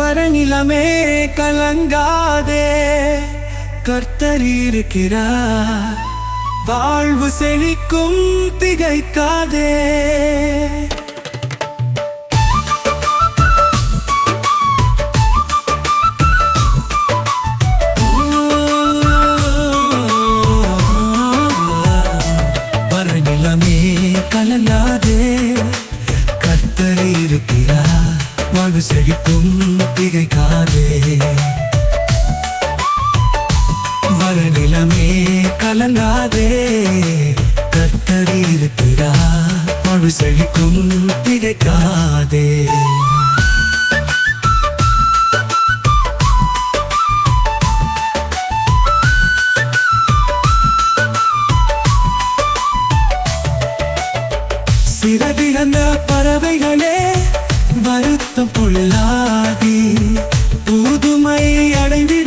வரநிலமே கலங்காதே. கர்த்தரியிருக்கிறார் வாழ்வு செழிக்கும் திகைக்காதே. கலங்காதே. கர்த்தர் இருக்கிறார். வாழ்வு செழிக்கும் வரநிலமே கலங்காதே. கர்த்தர் இருக்கிறார் வாழ்வு செழிக்கும் திகைக்காதே. சிறகிழந்த பறவைகளே வருத்தம் கொள்ளாதி. புதுமை அடைந்திடவே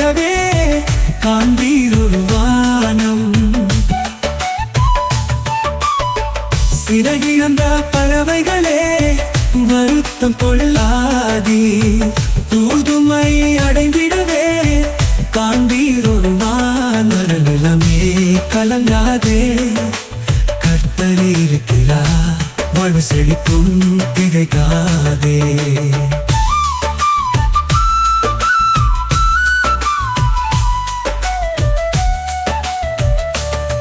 சிறகிழந்த பறவைகளே வருத்தம் கொள்ளாதி. தூதுமை அடைந்திடவே காண்பீரொரு வானமே கலங்காதே. கர்த்தர் இருக்கிறார் வாழ்வு செழிக்கும் திகைக்காதே.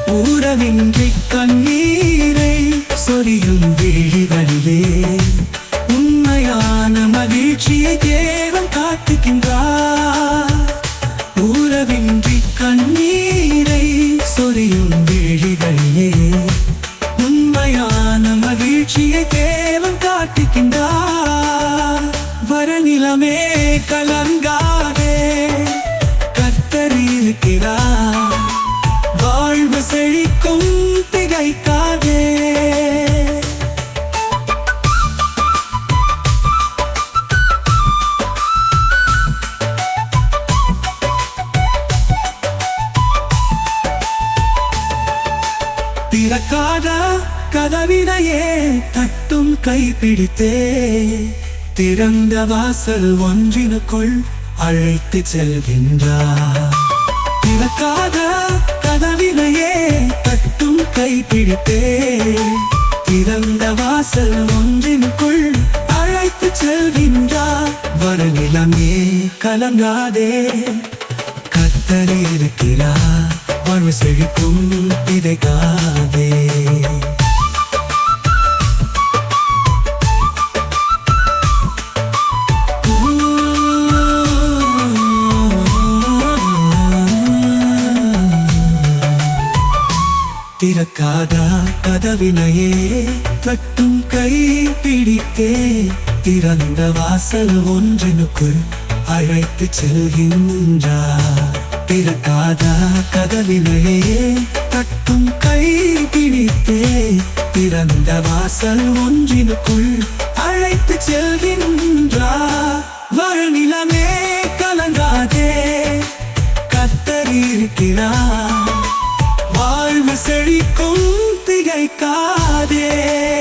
ஊரவின்றி கண்ணீர் உறவின்றி கண்ணீரை சொரியும் விழிகளே உண்மையான மகிழ்ச்சியை தேவன் காட்டுகின்றார். வரநிலமே கலா திறக்காத கதவினையே தட்டும் கைப்பிடித்தே. திறந்த வாசல் ஒன்றினுக்குள் அழைத்து செல்கின்றார். திறக்காத கதவினையே தட்டும் கைப்பிடித்தே. திறந்த வாசல் ஒன்றினுக்குள் அழைத்து செல்கின்றார். வரநிலமே கலங்காதே. கத்தரி இருக்கிறார். வாழ்வு செழிக்கும் இதைக்காதே திறக்காதா கதவினையே? தட்டும் கை பிடித்தே. திறந்த வாசல் ஒன்றினுக்குள் அழைத்து செல்கின்றார். திறக்காதா கதவினையே? தட்டும் கை பிடித்தே. திறந்த வாசல் ஒன்றினுக்குள் அழைத்து செல்கின்றார். வழநிலமே கலங்காதே. கத்தர் செழிக்கும் திகைக்காதே.